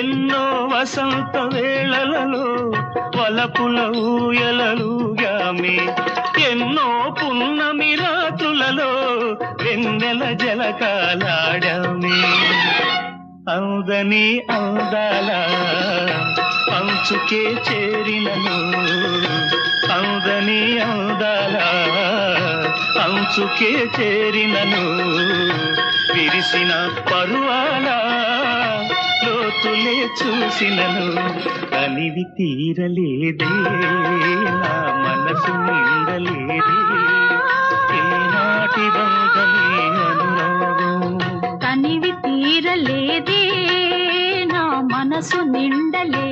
ఎన్నో వసంత వేళలలో వలపుల ఊయలలుగామి ఎన్నో పున్నమి రాత్రులలో వెన్నెల జలకాలాడామి. అందని అందాల అంచుకే చేరినను. అందని అందాల అంచుకే చేరినను. విరిసిన పరువాలా లోతులే చూసినను కనివి తీరలేదే నా మనసు నిండలేదే. ఏనాటి బంధమే అనురాగం? కనివి తీరలేదే నా మనసు నిండలే.